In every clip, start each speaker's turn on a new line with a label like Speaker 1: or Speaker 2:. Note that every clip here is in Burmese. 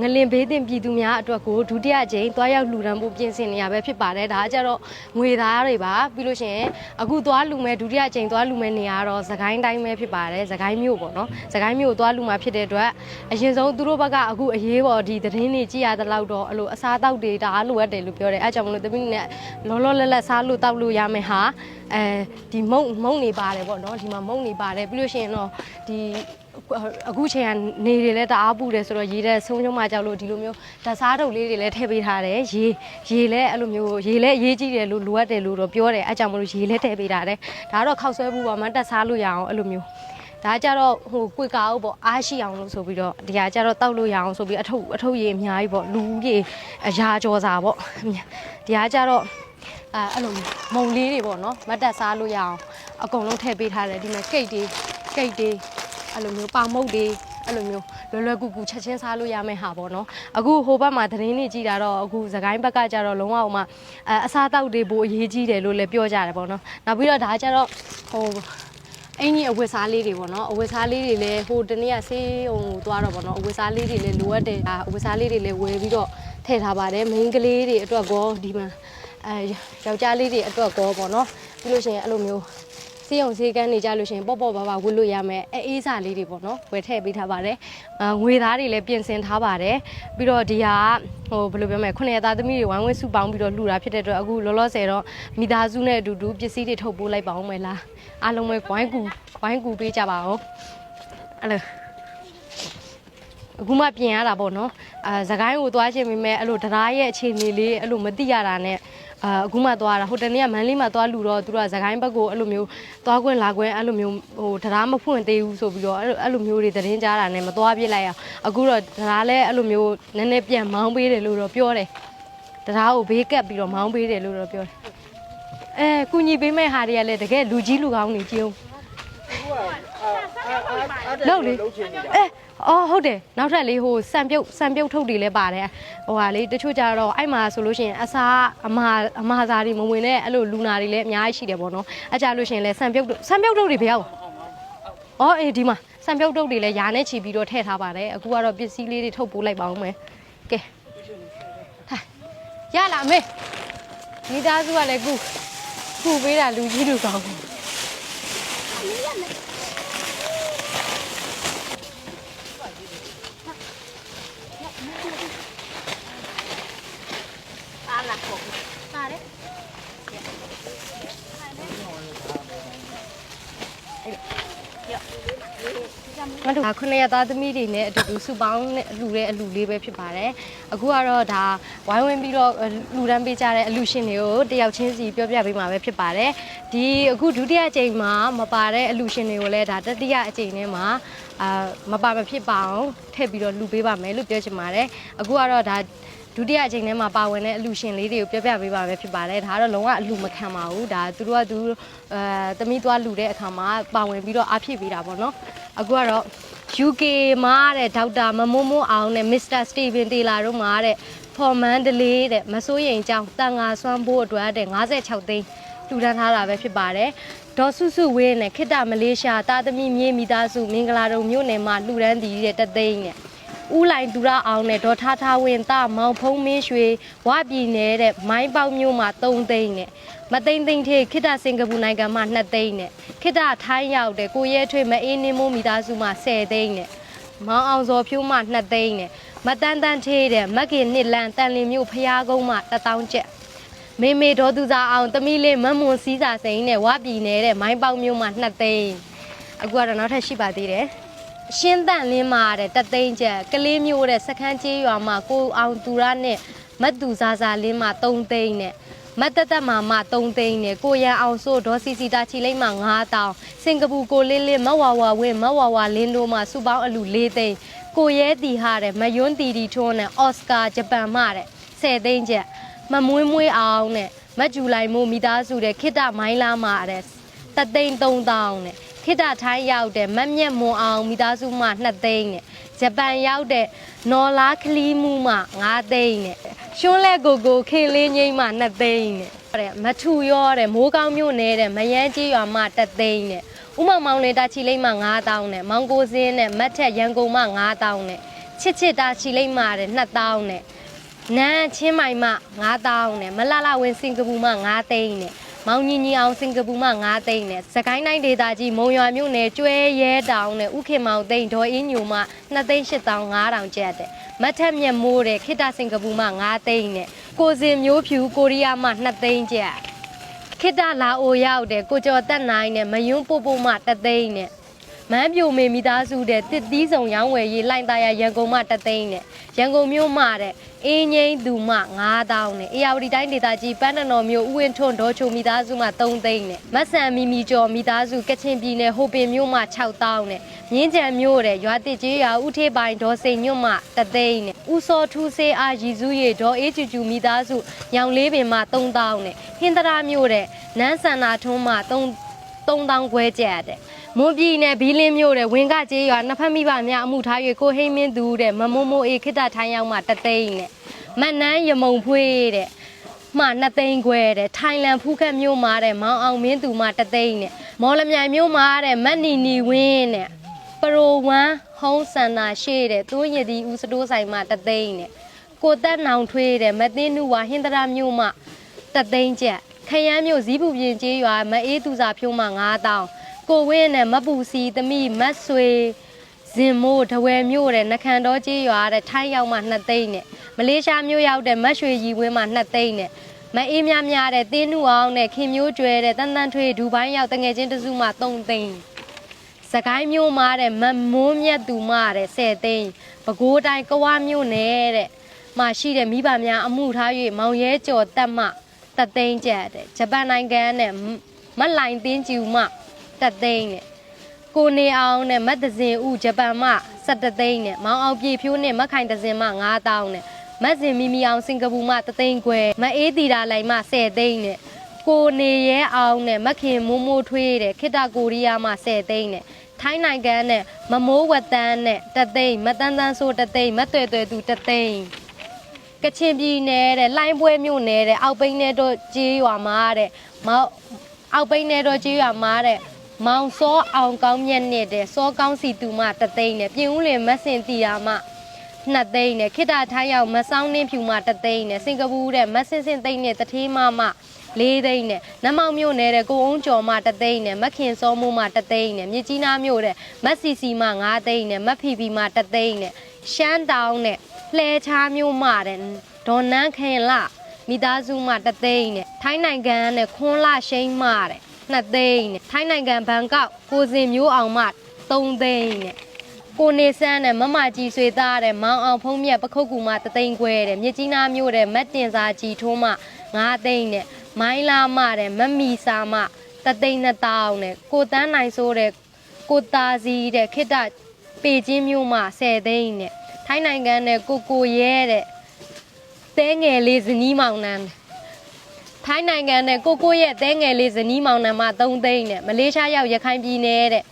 Speaker 1: ငလင်ဘေးတင်ပြည်သူများအတွက်ကိုဒုတိယကြိမ်သွားရောက်လှူဒန်းဖို့ပြင်ဆင်နေရပဲဖြစ်ပါတယ်ဒါကကြတော့ငွေသားတွေပါပြီးလို့ရှိရင်အခုသွားလှူမဲ့ဒုတိယကြိမ်သွားလှူမဲ့နေရာကတော့သခိုင်းတိုင်းပဲဖြစ်ပါတယ်သခိုင်းမြို့ပေါ့နော်သခိုင်းမြို့သွားလှူမှာဖြစ်တဲ့အတွက်အရင်ဆုံးသူတို့ဘက်ကအခုအရေးပေါ်ဒီသတင်းတွေကြည့်ရတဲ့လောက်တော့အဲ့လိုအစားအသောက်တွေဒါအားလိုအပ်တယ်လို့ပြောတယ်အဲကြောင့်မလို့တမီးနဲ့လောလောလတ်လတ်စားလို့တောက်လို့ရမယ်ဟာအဲဒီမုံမုံနေပါတယ်ပေါ့နော်ဒီမှာမုံနေပါတယ်ပြီးလို့ရှိရင်တော့ဒီ အခုချိန်ကနေတွေလည်းတအားပူတယ်ဆိုတော့ရေတဲ့ဆုံးချုံမှကြောက်လို့ဒီလိုမျိုးတစားတုပ်လေးတွေလည်းထည့်ပေးထားတယ်ရေရေလည်းအဲ့လိုမျိုးရေလည်းရေးကြည့်တယ်လို့လိုအပ်တယ်လို့တော့ပြောတယ်အဲကြောင့်မလို့ရေလည်းထည့်ပေးထားတယ်ဒါကတော့ခောက်ဆွဲဘူးပါမှတက်စားလို့ရအောင်အဲ့လိုမျိုးဒါကြတော့ဟိုကွေကာအုပ်ပေါ့အားရှိအောင်လို့ဆိုပြီးတော့ဒီဟာကြတော့တောက်လို့ရအောင်ဆိုပြီးအထုပ်အထုပ်ရေအများကြီးပေါ့လူကြီးအရာကြောစာပေါ့ဒီဟာကြတော့အဲအဲ့လိုမုံလေးတွေပေါ့နော်မတ်တက်စားလို့ရအောင်အကုန်လုံးထည့်ပေးထားတယ်ဒီမှာကိတ်တွေကိတ်တွေ အဲ့လိုမျိုးပါမုတ်တွေအဲ့လိုမျိုးလွယ်လွယ်ကူကူချက်ချင်းစားလို့ရမယ့်ဟာပေါ့နော်အခုဟိုဘက်မှာသတင်းတွေကြည့်တာတော့အခုသခိုင်းဘက်ကကြတော့လုံးဝဟိုမှာအအစားတောက်တွေပိုအရေးကြီးတယ်လို့လည်းပြောကြတယ်ပေါ့နော်နောက်ပြီးတော့ဒါကြတော့ဟိုအင်ကြီးအဝတ်စားလေးတွေပေါ့နော်အဝတ်စားလေးတွေလည်းဟိုတနေ့ကဆေးဟိုသွားတော့ပေါ့နော်အဝတ်စားလေးတွေလည်းလိုအပ်တယ်ဒါအဝတ်စားလေးတွေလည်းဝယ်ပြီးတော့ထည့်ထားပါတယ်မိန်းကလေးတွေအတွက်ကောဒီမှာအဲယောက်ျားလေးတွေအတွက်ကောပေါ့နော်ပြီးလို့ရှိရင်အဲ့လိုမျိုး စေးအောင်စေးကန်းနေကြလို့ရှရင်ပေါ့ပေါ့ပါပါဝတ်လို့ရမယ်အဲအေးစာလေးတွေပေါ့နော်ဝယ်ထည့်ပေးထားပါတယ်အာငွေသားတွေလည်းပြင်ဆင်ထားပါတယ်ပြီးတော့ဒီဟာဟိုဘယ်လိုပြောမလဲခုနှစ်ရက်သားသမီးတွေဝိုင်းဝန်းစုပေါင်းပြီးတော့လှူတာဖြစ်တဲ့အတွက်အခုလောလောဆယ်တော့မိသားစုနဲ့အတူတူပစ္စည်းတွေထုတ်ပိုးလိုက်ပါအောင်မယ်လားအားလုံးပဲဝိုင်းကူဝိုင်းကူပေးကြပါဦးအဲ့လိုအခုမှပြင်ရတာပေါ့နော်အာသခိုင်းကိုသွားခြင်းပေမဲ့အဲ့လိုတရားရဲ့အခြေအနေလေးအဲ့လိုမသိရတာနဲ့ အာအခုမှသွားတာဟိုတနေ့ကမန်လေးမှာသွားလူတော့သူတို့ကသခိုင်းဘက်ကိုအဲ့လိုမျိုးသွားခွင့်လာခွင့်အဲ့လိုမျိုးဟိုတရားမဖွင့်သေးဘူးဆိုပြီးတော့အဲ့လိုအဲ့လိုမျိုးတွေသတင်းကြားတာနဲ့မသွားပြစ်လိုက်အောင်အခုတော့တရားလည်းအဲ့လိုမျိုးနည်းနည်းပြန်မောင်းပေးတယ်လို့တော့ပြောတယ်တရားကိုဘေးကပ်ပြီးတော့မောင်းပေးတယ်လို့တော့ပြောတယ်အဲကုညီပေးမဲ့ဟာတွေကလည်းတကယ်လူကြီးလူကောင်းနေကြုံ လောက်လေအဲအော်ဟုတ်တယ်နောက်ထပ်လေးဟိုစံပြုတ်စံပြုတ်ထုတ်တွေလည်းပါတယ်ဟိုဟာလေတချို့ကြတော့အဲ့မှာဆိုလို့ရှိရင်အစားအမအမစာတွေမဝင်တဲ့အဲ့လိုလူနာတွေလည်းအများကြီးရှိတယ်ပေါ့နော်အကြလို့ရှိရင်လည်းစံပြုတ်စံပြုတ်ထုတ်တွေဘယ်ရောက်အော်အေးဒီမှာစံပြုတ်ထုတ်တွေလည်းယာနဲ့ချီပြီးတော့ထည့်ထားပါတယ်အခုကတော့ပစ္စည်းလေးတွေထုတ်ပိုးလိုက်ပါဦးမယ်ကဲဟာရလာမေမိသားစုကလည်းခုခုပေးတာလူကြီးလူကောင်းမတို့ ခုနှစ်ရက်သားသမီးတွေနဲ့အတူတူစုပေါင်းနဲ့အလူတဲ့အလူလေးပဲဖြစ်ပါတယ်အခုကတော့ဒါဝိုင်းဝန်းပြီးတော့လူတန်းပေးကြတဲ့အလူရှင်တွေကိုတယောက်ချင်းစီပြောပြပေးမှာပဲဖြစ်ပါတယ်ဒီအခုဒုတိယအကြိမ်မှာမပါတဲ့အလူရှင်တွေကိုလည်းဒါတတိယအကြိမ်ထဲမှာအာမပါမဖြစ်ပါအောင်ထည့်ပြီးတော့လူပေးပါမယ်လို့ပြောချင်ပါတယ်အခုကတော့ဒါဒုတိယအကြိမ်ထဲမှာပါဝင်တဲ့အလူရှင်လေးတွေကိုပြောပြပေးပါပဲဖြစ်ပါတယ်ဒါကတော့လုံးဝအလူမခံပါဘူးဒါသူတို့ကသူအဲတမိသွားလူတဲ့အခါမှာပါဝင်ပြီးတော့အားဖြည့်ပေးတာပေါ့နော်အခုကတော့ UK မှာတဲ့ဒေါက်တာမမိုးမိုးအောင်နဲ့ Mr. Steven Taylor တို့မှာတဲ့ For Mandalay တဲ့မစိုးရိမ်ကြောင်းတန်ငါဆွမ်းဖို့အတွက်တဲ့56သိန်းတူတန်းထားတာပဲဖြစ်ပါတယ်ဒေါ်စုစုဝင်းနဲ့ခိတ္တမလေးရှားတာသမီမြေမိသားစုမင်္ဂလာတုံမြို့နယ်မှာလှူဒန်းတည်တဲ့တသိန်းနဲ့ ဦးလိုင်သူရအောင်နဲ့ဒေါ်ထားထားဝင်းတမောင်ဖုံးမင်းရွှေဝပြည်နယ်တဲ့မိုင်းပေါက်မြို့မှာ3သိန်းနဲ့မသိန်းသိန်းထေခိတ္တစင်ကာပူနိုင်ငံမှာ2သိန်းနဲ့ခိတ္တထိုင်းရောက်တဲ့ကိုရဲထွေးမအေးနေမိုးမိသားစုမှာ10သိန်းနဲ့မောင်အောင်စောဖြိုးမှ2သိန်းနဲ့မတန်းတန်းထေးတဲ့မက်ကင်နှစ်လန်တန်လင်မြို့ဖျားကုန်းမှ1000ကျပ်မေမေဒေါ်သူစာအောင်တမီးလေးမမွန်စည်းစာစိန်နဲ့ဝပြည်နယ်တဲ့မိုင်းပေါက်မြို့မှ2သိန်းအခုကတော့နောက်ထပ်ရှိပါသေးတယ် ရှင်းတန့်လင်းမှာတဲ့တသိန်းကျပ်ကလေးမျိုးတဲ့စခန်းကျေးရွာမှာကိုအောင်သူရနဲ့မတ်သူစာစာလင်းမှာ3သိန်းနဲ့မတ်တသက်မှာမှ3သိန်းနဲ့ကိုရန်အောင်စိုးဒေါ်စီစီတာချီလိမ့်မှာ9000စင်ကာပူကိုလင်းလင်းမဝဝဝင်းမဝဝလင်းတို့မှာစုပေါင်းအလူ4သိန်းကိုရဲတီဟာတဲ့မယွန်းတီတီထွန်းနဲ့အော်စကာဂျပန်မှတဲ့10သိန်းကျပ်မမွေးမွေးအောင်နဲ့မတ်ဂျူလိုင်မိုးမိသားစုတဲ့ခိတ္တမိုင်းလာမှာတဲ့တသိန်း3000နဲ့ ခိတ္တထိုင်းရောက်တဲ့မတ်မြတ်မွန်အောင်မိသားစုမှ2သိန်းနဲ့ဂျပန်ရောက်တဲ့နော်လာခလီမူမှ9သိန်းနဲ့ရှွန်းလက်ကိုကိုခေလေးငိမ့်မှ2သိန်းနဲ့တဲ့မထူရောတဲ့မိုးကောင်းမြို့နယ်တဲ့မယန်းကြီးရွာမှ3သိန်းနဲ့ဥမောင်မောင်နေတာချီလိမ့်မှ9000နဲ့မောင်ကိုစင်းနဲ့မတ်ထက်ရန်ကုန်မှ9000နဲ့ချစ်ချစ်တာချီလိမ့်မာတဲ့2000နဲ့နန်းချင်းမိုင်မှ9000နဲ့မလလဝင်းစင်ကာပူမှ9သိန်းနဲ့ မောင်ညီညီအောင်စင်ကာပူမှ9သိန်းနဲ့စကိုင်းတိုင်းဒေသကြီးမုံရွာမြို့နယ်ကျွဲရဲတောင်နဲ့ဥခင်မောင်သိန်းဒေါ်အင်းညိုမှ2သိန်း8500ကျပ်တဲ့မတ်ထက်မြက်မိုးတဲ့ခိတစင်ကာပူမှ9သိန်းနဲ့ကိုစင်မျိုးဖြူကိုရီးယားမှ2သိန်းကျပ်ခိတလာအိုရောက်တဲ့ကိုကျော်တက်နိုင်နဲ့မယွန်းပို့ပို့မှ3သိန်းနဲ့ မန်းပြိုမေမိသားစုတဲ့တစ်သီးဆောင်ရောင်းဝယ်ရေးလိုင်သားရရန်ကုန်မှတသိန်းနဲ့ရန်ကုန်မြို့မှတဲ့အင်းငိမ့်သူမှ9000နဲ့အေယာဝတီတိုင်းဒေသကြီးပန်းတနော်မြို့ဥဝင်းထွန်းဒေါ်ချိုမိသားစုမှ3သိန်းနဲ့မဆန်မီမီကျော်မိသားစုကချင်ပြည်နယ်ဟိုပင်မြို့မှ6000နဲ့မြင်းကြံမြို့တဲ့ရွာတစ်ကြီးရွာဥထေးပိုင်းဒေါ်စိန်ညွတ်မှတသိန်းနဲ့ဥစောထူးစေးအားရီစုရီဒေါ်အေးကျူကျူမိသားစုရောင်လေးပင်မှ3000နဲ့ဟင်္ဒရာမြို့တဲ့နန်းဆန္နာထွန်းမှ3 3000ခွဲကျပ်တဲ့ မွန်ပြည်နယ်ဘီလင်းမြို့တဲ့ဝင်းကကျေးရွာနှစ်ဖက်မိဘများအမှုထား၍ကိုဟိမင်းသူတဲ့မမုံမိုးအေခိတ္တထိုင်းရောက်မှတသိန်းနဲ့မတ်နန်းရမုံဖွေးတဲ့မှနှစ်သိန်းခွဲတဲ့ထိုင်လန်ဖူးခက်မြို့မှာတဲ့မောင်အောင်မင်းသူမှတသိန်းနဲ့မော်လမြိုင်မြို့မှာတဲ့မတ်နီနီဝင်းတဲ့ပရိုဝမ်ဟုံးစန္နာရှေ့တဲ့သွင်းရည်ဒီဦးစတိုးဆိုင်မှတသိန်းနဲ့ကိုတက်နောင်ထွေးတဲ့မသိန်းနုဝါဟင်္ဒရာမြို့မှတသိန်းကျက်ခရမ်းမြို့ဇီးပူပြင်ကျေးရွာမအေးသူစာဖြိုးမှ9000 ကိုဝင်းနဲ့မပူစီသမီးမတ်ဆွေဇင်မိုးတဝယ်မြို့တဲ့နခန်တော်ကျေးရွာတဲ့ထိုင်းရောက်မှ2သိန်းနဲ့မလေးရှားမြို့ရောက်တဲ့မတ်ရွှေရီဝင်းမှ2သိန်းနဲ့မအေးများများတဲ့တင်းနုအောင်နဲ့ခင်မျိုးကျွဲတဲ့တန်တန်ထွေဒူပိုင်းရောက်တငယ်ချင်းတစုမှ3သိန်းစကိုင်းမြို့မှာတဲ့မမွန်းမြတ်သူမတဲ့10သိန်းပဲခူးတိုင်းကဝမြို့နယ်တဲ့မှာရှိတဲ့မိဘများအမှုထား၍မောင်ရဲကျော်တက်မှတသိန်းကျပ်တဲ့ဂျပန်နိုင်ငံနဲ့မတ်လိုင်တင်းကျူမှ တသိန်းနဲ့ကိုနေအောင်နဲ့မတ်တဇင်ဦးဂျပန်မှ17သိန်းနဲ့မောင်အောင်ပြေဖြိုးနဲ့မတ်ခိုင်တဇင်မှ9000နဲ့မတ်စင်မီမီအောင်စင်ကာပူမှ3သိန်းခွဲမအေးတီတာလိုင်မှ10သိန်းနဲ့ကိုနေရဲအောင်နဲ့မခင်မိုးမိုးထွေးတဲ့ခိတကိုရီးယားမှ10သိန်းနဲ့ထိုင်းနိုင်ငံနဲ့မမိုးဝတ်တန်းနဲ့တသိန်းမတန်းတန်းဆိုတသိန်းမတွေ့တွေ့သူတသိန်းကချင်ပြည်နယ်တဲ့လိုင်းပွဲမြို့နယ်တဲ့အောက်ပိန်းနယ်တော့ကြေးရွာမှာတဲ့မောက်အောက်ပိန်းနယ်တော့ကြေးရွာမှာတဲ့ မောင်စောအောင်ကောင်းမြတ်နဲ့တဲ့စောကောင်းစီတူမတသိန်းနဲ့ပြင်ဦးလင်မဆင်တီယာမနှစ်သိန်းနဲ့ခိတ္တထိုင်းရောက်မဆောင်းနှင်းဖြူမတသိန်းနဲ့စင်ကာပူတဲ့မဆင်စင်သိန်းနဲ့တထေးမမလေးသိန်းနဲ့နမောင်မြို့နယ်တဲ့ကိုအောင်ကျော်မတသိန်းနဲ့မခင်စောမိုးမတသိန်းနဲ့မြစ်ကြီးနားမြို့တဲ့မက်စီစီမ9သိန်းနဲ့မဖီဖီမတသိန်းနဲ့ရှမ်းတောင်နဲ့လှဲချားမြို့မတဲ့ဒေါ်နန်းခင်လမိသားစုမတသိန်းနဲ့ထိုင်းနိုင်ငံနဲ့ခွန်းလာရှိန်မတဲ့ 2သိန်းနဲ့ထိုင်းနိုင်ငံဘန်ကောက်ကိုစင်မျိုးအောင်မ3သိန်းနဲ့ကိုနေဆန်းနဲ့မမကြီးဆွေသားတဲ့မောင်အောင်ဖုံးမြတ်ပခုတ်ကူမတသိန်းခွဲတဲ့မြစ်ကြီးနားမြို့တဲ့မတ်တင်စာကြီးထိုးမ9သိန်းနဲ့မိုင်းလာမတဲ့မမီစာမတသိန်း2000နဲ့ကိုတန်းနိုင်ဆိုတဲ့ကိုသားစီတဲ့ခိတ္တပေချင်းမြို့မ10သိန်းနဲ့ထိုင်းနိုင်ငံနဲ့ကိုကိုရဲတဲ့တဲငယ်လေးဇနီးမောင်နှံ ထိုင်းနိုင်ငံနဲ့ကိုကိုရဲ့တဲငယ်လေးဇနီးမောင်နှံမ3သိန်းနဲ့မလေးရှားရောက်ရခိုင်ပြည်နယ်တဲ့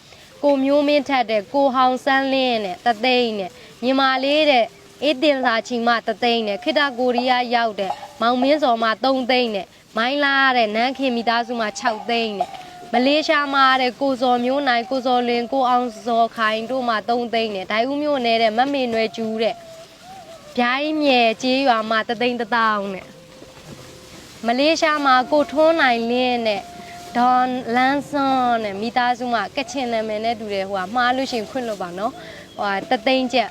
Speaker 1: ကိုမျိုးမင်းထက်တဲ့ကိုဟောင်ဆန်းလင်းနဲ့တသိန်းနဲ့ညီမလေးတဲ့အေးတင်စာချီမတသိန်းနဲ့ခိတကိုရီးယားရောက်တဲ့မောင်မင်းစော်မ3သိန်းနဲ့မိုင်းလာတဲ့နန်းခင်မိသားစုမ6သိန်းနဲ့မလေးရှားမှာတဲ့ကိုစော်မျိုးနိုင်ကိုစော်လင်းကိုအောင်စော်ခိုင်တို့မှ3သိန်းနဲ့ဒိုင်ဦးမျိုးနယ်တဲ့မမေနွယ်ကျူးတဲ့ဗျိုင်းမြဲကျေးရွာမှာတသိန်းတစ်တောင်းနဲ့ မလေးရှားမှာကိုထွန်းနိုင်လင်းနဲ့ဒေါန်လန်ဆွန်နဲ့မိသားစုမှာကချင်နာမည်နဲ့တူတယ်ဟိုကမှားလို့ရှရင်ခွင့်လို့ပါနော်ဟိုကတသိန်းကျပ်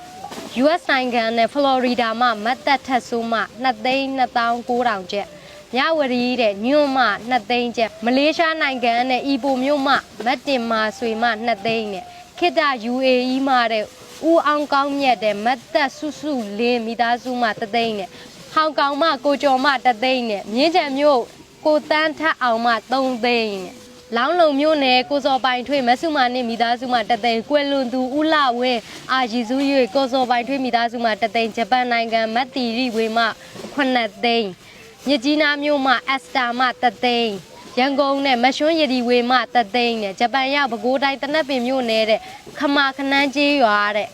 Speaker 1: US နိုင်ငံနဲ့ဖလော်ရီဒါမှာမတ်တက်ထက်ဆိုးမှ2သိန်း2900ကျပ်မြဝရီတဲ့ညွန့်မှ2သိန်းကျပ်မလေးရှားနိုင်ငံနဲ့အီပိုမြို့မှမတ်တင်မာဆွေမှ2သိန်းနဲ့ခိတ္တ UAE မှာတဲ့ဦးအောင်ကောင်းမြတ်တဲ့မတ်တက်စုစုလင်းမိသားစုမှ3သိန်းနဲ့ ဟောင်ကောင်မှကိုကျော်မှ3သိန်းနဲ့မြင်းချံမြို့ကိုတန်းထက်အောင်မှ3သိန်းနဲ့လောင်းလုံမြို့နယ်ကိုစော်ပိုင်ထွေးမဆုမာနဲ့မိသားစုမှတသိန်းကွယ်လွန်သူဦးလဝင်းအာရီစု၍ကိုစော်ပိုင်ထွေးမိသားစုမှတသိန်းဂျပန်နိုင်ငံမတ်တီရီဝေမှ9သိန်းမြစ်ကြီးနားမြို့မှအက်စတာမှတသိန်းရန်ကုန်နဲ့မရွှန်းရည်ဒီဝေမှတသိန်းနဲ့ဂျပန်ရောက်ပဲခူးတိုင်းတနက်ပင်မြို့နယ်တဲ့ခမာခနန်းကြီးရွာတဲ့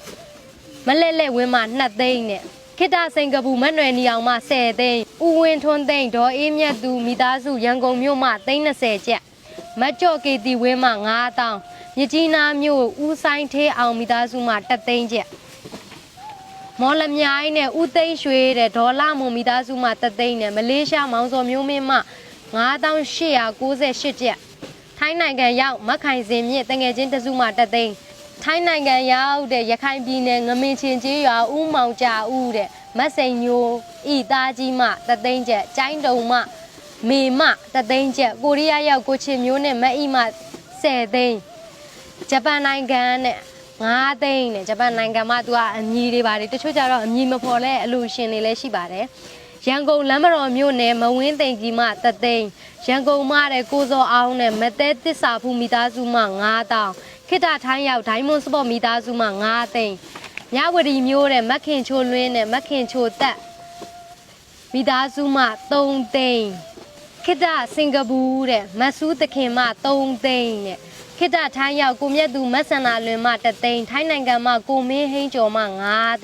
Speaker 1: မလဲ့လဲ့ဝင်းမှ2သိန်းနဲ့ ခိတ္တစင်ကာပူမတ်နွယ်နီအောင်မှ10သိန်းဦးဝင်းထွန်းသိန်းဒေါ်အေးမြတ်သူမိသားစုရန်ကုန်မြို့မှ30ကျပ်မတ်ကျော့ကေတီဝင်းမှ9000မြစ်ကြီးနားမြို့ဦးဆိုင်သေးအောင်မိသားစုမှတသိန်းကျက်မော်လမြိုင်းနဲ့ဦးသိန်းရွှေတဲ့ဒေါ်လာမွန်မိသားစုမှတသိန်းနဲ့မလေးရှားမောင်စော်မျိုးမင်းမှ9898ကျပ်ထိုင်းနိုင်ငံရောက်မက်ခိုင်စင်မြင့်တငယ်ချင်းတစုမှတသိန်း ထိုင်းနိုင်ငံရောက်တဲ့ရခိုင်ပြည်နယ်ငမင်ချင်းကျေးရွာဦးမောင်ကြဦးတဲ့မတ်စိန်ညိုဤသားကြီးမှတသိန်းကျပ်ကျိုင်းတုံမှမေမတသိန်းကျပ်ကိုရီးယားရောက်ကိုချင်မျိုးနဲ့မက်ဤမှ10သိန်းဂျပန်နိုင်ငံနဲ့9သိန်းနဲ့ဂျပန်နိုင်ငံမှာသူကအမည်တွေပါတယ်တချို့ကြတော့အမည်မဖော်လဲအလူရှင်တွေလည်းရှိပါတယ်ရန်ကုန်လမ်းမတော်မြို့နယ်မဝင်းသိမ်ကြီးမှတသိန်းရန်ကုန်မှတဲ့ကိုစောအောင်နဲ့မတဲတစ္ဆာဖူမိသားစုမှ9000 ခိတထိုင်းရောက်ဒိုင်းမွန်စပေါ့မိသားစုမှ9သိန်းမြဝတီမြို့တဲ့မက်ခင်ချိုလွင်းနဲ့မက်ခင်ချိုတက်မိသားစုမှ3သိန်းခိတစင်ကာပူတဲ့မတ်ဆူးသခင်မှ3သိန်းနဲ့ခိတ္တထိုင်းရောက်ကိုမြတ်သူမတ်ဆန္နာလွင်မှတသိန်းထိုင်းနိုင်ငံမှကိုမင်းဟိန်းကျော်မှ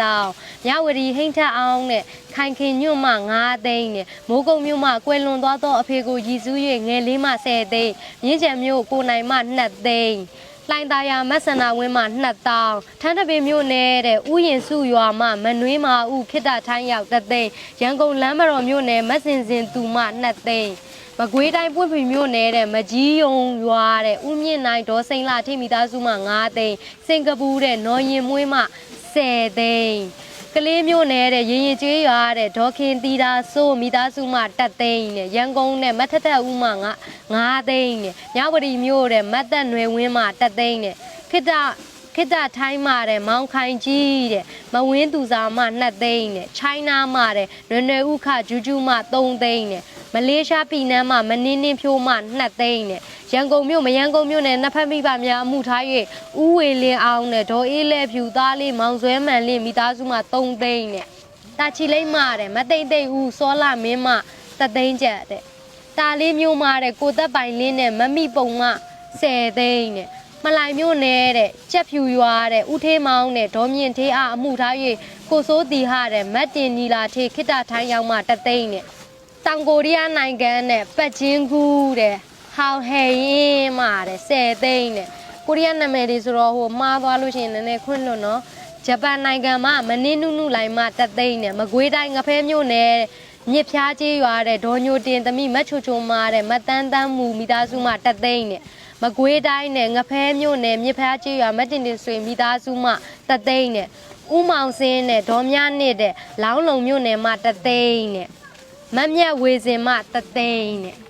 Speaker 1: 9000မြဝတီဟိန်းထက်အောင်နဲ့ခိုင်ခင်ညွန့်မှ9သိန်းနဲ့မိုးကုတ်မြို့မှကွယ်လွန်သွားသောအဖေကိုရည်စူး၍ငယ်လေးမှ10သိန်းမြင်းချံမြို့ကိုနိုင်မှ2သိန်း လှိုင်သာယာမတ်ဆန္နာဝင်းမှ2000ထန်းတပင်မြို့နယ်တဲ့ဥယျင်စုရွာမှမနွေးမာဥခိတ္တထိုင်းရောက်တသိန်းရန်ကုန်လမ်းမတော်မြို့နယ်မတ်စင်စင်သူမှ2သိန်းမကွေးတိုင်းပွင့်ဖွေမြို့နယ်တဲ့မကြီးယုံရွာတဲ့ဥမြင့်နိုင်ဒေါ်စိန်လာထိမိသားစုမှ9သိန်းစင်ကာပူတဲ့နော်ရင်မွေးမှ10သိန်း ကလေးမြို့နယ်တဲ့ရင်ရင်ကျွေးရွာတဲ့ဒေါ်ခင်တီတာစိုးမိသားစုမှ1သိန်းနဲ့ရန်ကုန်နဲ့မထက်ထက်ဦးမှ9သိန်းနဲ့ညဝတီမြို့တဲ့မတ်သက်နွယ်ဝင်းမှ1သိန်းနဲ့ခိတ္တခိတ္တထိုင်းမှတဲ့မောင်ခိုင်ကြီးတဲ့မဝင်းသူစာမှ2သိန်းတဲ့ချိုင်းနာမှတဲ့နွယ်နွယ်ဥခဂျူးဂျူးမှ3သိန်းတဲ့မလေးရှားပြည်နန်းမှမနင်းနင်းဖြိုးမှ2သိန်းတဲ့ ရန်ကုန်မြို့မရန်ကုန်မြို့နယ်နှစ်ဖက်မိဘများအမှုထား၍ဥဝေလင်းအောင်နဲ့ဒေါ်အေးလက်ဖြူသားလေးမောင်ဆွဲမှန်လေးမိသားစုမှ3သိန်းတဲ့တာချီလိမ့်မှတဲ့မသိမ့်သိမ့်ဦးစောလာမင်းမှ3သိန်းကျပ်တဲ့တာလေးမျိုးမတဲ့ကိုသက်ပိုင်လင်းနဲ့မမိပုံမ10သိန်းနဲ့မလိုက်မျိုးနဲ့တဲ့ကြက်ဖြူရွာတဲ့ဥထေးမောင်းနဲ့ဒေါ်မြင့်သေးအားအမှုထား၍ကိုစိုးတီဟတဲ့မတ်တင်နီလာထေခိတ္တထိုင်းရောက်မှတသိန်းနဲ့တောင်ကိုရီးယားနိုင်ငံနဲ့ပတ်ချင်းကူးတဲ့ ဟောင်ဟေရင်မှတဲ့10သိန်းနဲ့ကိုရီးယားနာမည်တွေဆိုတော့ဟိုမှားသွားလို့ရှိရင်နည်းနည်းခွင့်လွတ်နော်ဂျပန်နိုင်ငံမှာမနင်းနုနုလိုင်မှတသိန်းနဲ့မကွေးတိုင်းငဖဲမျိုးနဲ့မြစ်ဖျားကြီးရွာတဲ့ဒေါ်ညိုတင်သမီးမတ်ချိုချိုမာတဲ့မတန်းတန်းမူမိသားစုမှတသိန်းနဲ့မကွေးတိုင်းနဲ့ငဖဲမျိုးနဲ့မြစ်ဖျားကြီးရွာမတ်တင်တင်ဆွေမိသားစုမှတသိန်းနဲ့ဥမောင်စင်းနဲ့ဒေါ်မြနစ်တဲ့လောင်းလုံမျိုးနယ်မှတသိန်းနဲ့မတ်မြတ်ဝေစင်မှတသိန်းနဲ့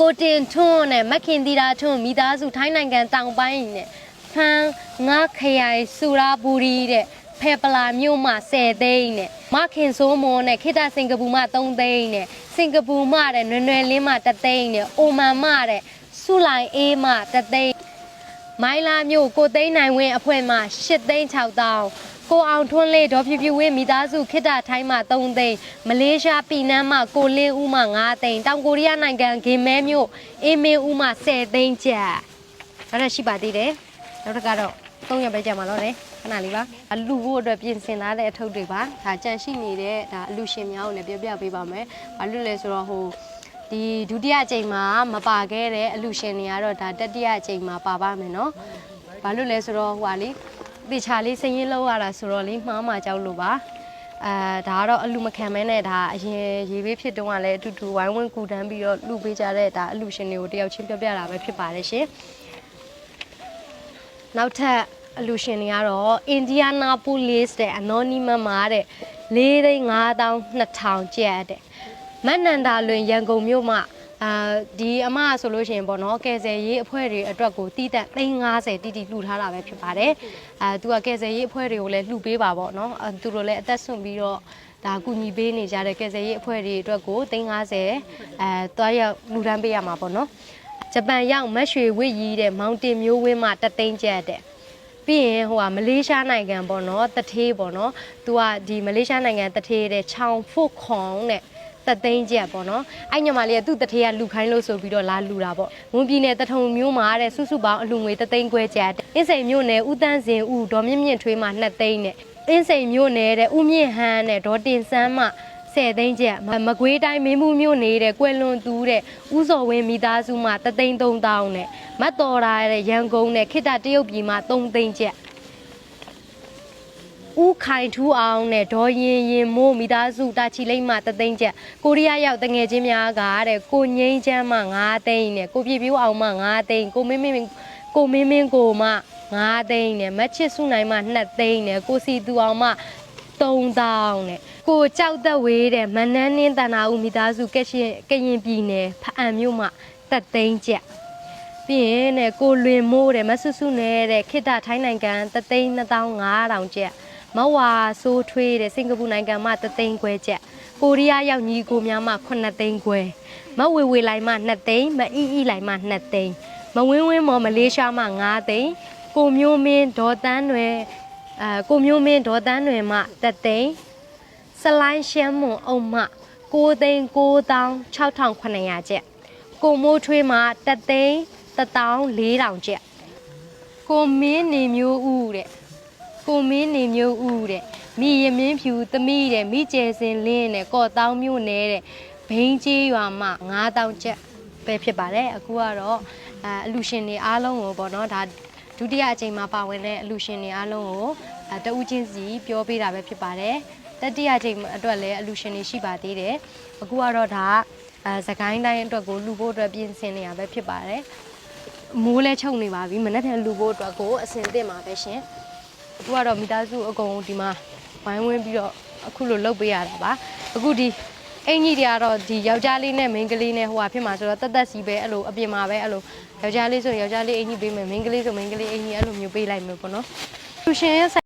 Speaker 1: ကိုတင်ထွန်းနဲ့မခင်တီတာထွန်းမိသားစုထိုင်းနိုင်ငံတောင်ပိုင်းနဲ့ဖန်းငါခရိုင်စူရာဘူရီတဲ့ဖေပလာမြို့မှ10သိန်းနဲ့မခင်စိုးမောနဲ့ခိတစင်ကာပူမှ3သိန်းနဲ့စင်ကာပူမှတဲ့နွယ်နွယ်လင်းမှ3သိန်းနဲ့အိုမန်မှတဲ့ဆူလိုင်အေးမှ3သိန်းမိုင်းလာမြို့ကိုသိန်းနိုင်ဝင်းအဖွဲ့မှ8သိန်း6တောင်း ကိုအောင်ထွန်းလေးဒေါ်ဖြူဖြူဝင်းမိသားစုခိတထိုင်းမှ3သိန်းမလေးရှားပြည်နန်းမှကိုလင်းဦးမှ9သိန်းတောင်ကိုရီးယားနိုင်ငံဂင်မဲမြို့အင်းမင်းဦးမှ10သိန်းကျပ်အဲ့ဒါရှိပါသေးတယ်နောက်တစ်ကတော့3ရက်ပဲကြာမှာတော့တယ်ခဏလေးပါအလူဖို့အတွက်ပြင်ဆင်ထားတဲ့အထုပ်တွေပါဒါကြန့်ရှိနေတဲ့ဒါအလူရှင်များကိုလည်းပြောပြပေးပါမယ်ဘာလို့လဲဆိုတော့ဟိုဒီဒုတိယအကြိမ်မှာမပါခဲ့တဲ့အလူရှင်တွေကတော့ဒါတတိယအကြိမ်မှာပါပါမယ်နော်။ဘာလို့လဲဆိုတော့ဟိုဟာလေ တေချာလေးစရင်လောက်ရတာဆိုတော့လေမှားမှကြောက်လို့ပါ။အဲဒါကတော့အလူမခံမဲနဲ့ဒါအရင်ရေဘေးဖြစ်တုန်းကလည်းအတူတူဝိုင်းဝန်းကူတန်းပြီးတော့လူပေးကြတဲ့ဒါအလူရှင်တွေကိုတယောက်ချင်းပြောပြတာပဲဖြစ်ပါတယ်ရှင်။နောက်ထပ်အလူရှင်တွေကတော့ Indianapolis တဲ့ Anonymous မှာတဲ့4သိန်း5200ကျပ်တဲ့မတ်နန္ဒာလွင်ရန်ကုန်မြို့မှာ အာဒီအမဆိုလို့ရှိရင်ပေါ့နော်ကယ်ဆယ်ရေးအဖွဲ့တွေအတွက်ကိုတီးတက်350တီတီလှူထားတာပဲဖြစ်ပါတယ်အာသူကကယ်ဆယ်ရေးအဖွဲ့တွေကိုလည်းလှူပေးပါပေါ့နော်အာသူတို့လည်းအသက်ဆွန့်ပြီးတော့ဒါကူညီပေးနေကြတဲ့ကယ်ဆယ်ရေးအဖွဲ့တွေအတွက်ကို350အဲတွားရောက်လှူဒန်းပေးရမှာပေါ့နော်ဂျပန်ရောက်မတ်ရွှေဝစ်ရီးတဲ့မောင်တင်မျိုးဝင်းမှာတသိန်းကျပ်တဲ့ပြီးရင်ဟိုကမလေးရှားနိုင်ငံပေါ့နော်တထေးပေါ့နော်သူကဒီမလေးရှားနိုင်ငံတထေးတဲ့ချောင်ဖုတ်ခွန်တဲ့ တသိန်းကျက်ပေါ့နော်အဲ့ညမလေးကသူ့တထေးကလူခိုင်းလို့ဆိုပြီးတော့လာလူတာပေါ့မွန်ပြည်နယ်တထုံမျိုးမှာတဲ့စုစုပေါင်းအလူငွေတသိန်းခွဲကျက်အင်းစိန်မျိုးနယ်ဦးတန်းစင်ဦးဒေါ်မြင့်မြင့်ထွေးမှာ2သိန်းနဲ့အင်းစိန်မျိုးနယ်တဲ့ဦးမြင့်ဟန်းနဲ့ဒေါ်တင်စန်းမှ10သိန်းကျပ်မမကွေးတိုင်းမင်းမှုမျိုးနေတဲ့ကွယ်လွန်သူတဲ့ဥစော်ဝင်းမိသားစုမှ3သိန်း3000နဲ့မတ်တော်ရာတဲ့ရန်ကုန်နဲ့ခိတ္တတရုတ်ပြည်မှ3သိန်းကျပ် ဦးခိုင်ထူးအောင်နဲ့ဒေါ်ရင်ရင်မိုးမိသားစုတာချီလိမ့်မှတသိန်းချက်ကိုရီးယားရောက်တငယ်ချင်းများကတဲ့ကိုငိမ့်ချမ်းမှ9သိန်းနဲ့ကိုပြပြိုးအောင်မှ9သိန်းကိုမင်းမင်းကိုမင်းမင်းကိုမှ9သိန်းနဲ့မချစ်စုနိုင်မှ2သိန်းနဲ့ကိုစီသူအောင်မှ3000နဲ့ကိုကြောက်သက်ဝေးတဲ့မနန်းနှင်းတန်နာဦးမိသားစုကက်ရှင်ကရင်ပြည်နယ်ဖအံမြို့မှ3သိန်းချက်ပြီးရင်တဲ့ကိုလွင်မိုးတဲ့မဆုစုနဲ့တဲ့ခိတ္တထိုင်းနိုင်ငံတသိန်း2500ကျပ် မဝါဆိုးထွေးတဲ့စင်ကာပူနိုင်ငံမှတသိန်းခွဲကျပ်ကိုရီးယားရောက်ညီကိုများမှ9သိန်းခွဲမဝေဝေလိုက်မှ2သိန်းမအီအီလိုက်မှ2သိန်းမဝင်းဝင်းမော်မလေးရှားမှ9သိန်းကိုမျိုးမင်းဒေါ်တန်းတွေအဲကိုမျိုးမင်းဒေါ်တန်းတွေမှတသိန်းစလိုင်းရှမ်းမွန်အုံမှ9သိန်း96,900ကျပ်ကိုမိုးထွေးမှာတသိန်း14000ကျပ်ကိုမင်းနေမျိုးဦးတဲ့ ကိုမင်းနေမျိုးဦးတဲ့မိရမင်းဖြူသမီးတဲ့မိကျဲစင်လင်းတဲ့ကော့တောင်းမျိုးနဲ့တဲ့ဘိန်းကြီးရွာမှာ9000ကျပ်ပဲဖြစ်ပါတယ်အခုကတော့အဲအလူရှင်တွေအားလုံးကိုပေါ့နော်ဒါဒုတိယအကြိမ်မှာပါဝင်တဲ့အလူရှင်တွေအားလုံးကိုအဲတဦးချင်းစီပြောပေးတာပဲဖြစ်ပါတယ်တတိယအကြိမ်အတွက်လည်းအလူရှင်တွေရှိပါသေးတယ်အခုကတော့ဒါကအဲစကိုင်းတိုင်းအတွက်ကိုလူဖို့အတွက်ပြင်ဆင်နေရပဲဖြစ်ပါတယ်မိုးလဲချုပ်နေပါပြီမနေ့ကလူဖို့အတွက်ကိုအစင်တင်ပါပဲရှင် အခုကတော့မိသားစုအကုန်ဒီမှာဝိုင်းဝန်းပြီးတော့အခုလိုလုပ်ပေးရတာပါအခုဒီအင်ကြီးတွေကတော့ဒီယောက်ျားလေးနဲ့မိန်းကလေးနဲ့ဟိုဟာဖြစ်မှာဆိုတော့တက်တက်စီပဲအဲ့လိုအပြင်မှာပဲအဲ့လိုယောက်ျားလေးဆိုယောက်ျားလေးအင်ကြီးပေးမယ်မိန်းကလေးဆိုမိန်းကလေးအင်ကြီးအဲ့လိုမျိုးပေးလိုက်မယ်ပေါ့နော်လူရှင်ရဲ့